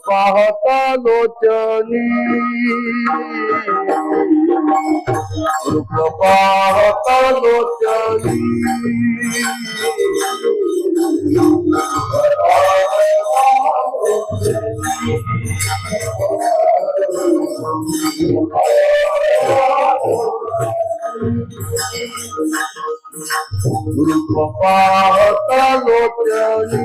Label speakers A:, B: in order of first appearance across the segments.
A: পাহত লোচনী রূপ পাহত লোচনী রূপ পাহত লোচনী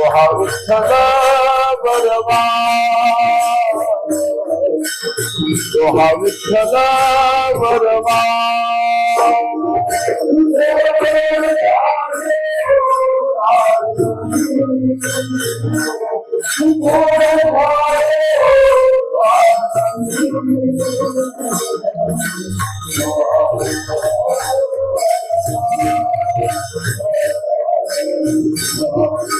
A: سحر السلام والرمان سحر السلام والرمان Thank you.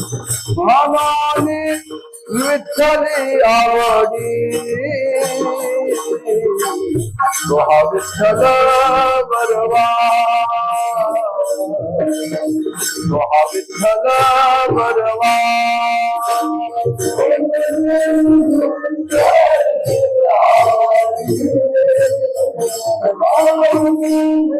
A: Amani Vitali Avadi Bahavishada Barava Bahavishada Barava Bahavishada Barava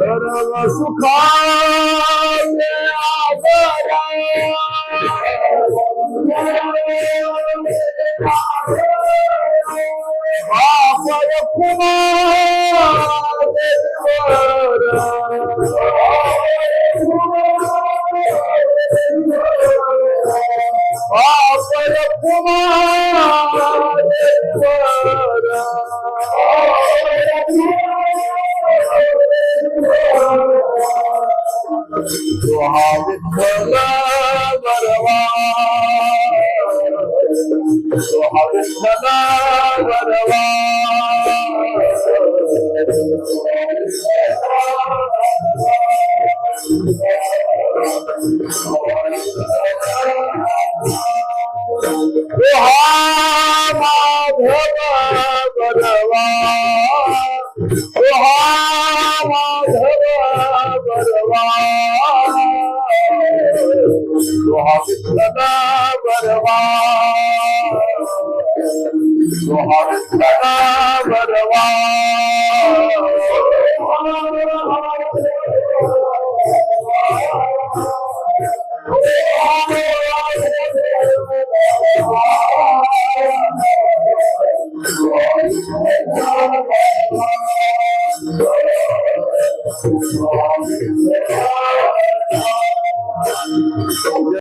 A: Oh, Kumar, Kumar, حرصنا ونوى وهذا وحفظ لنا برغا Your heart is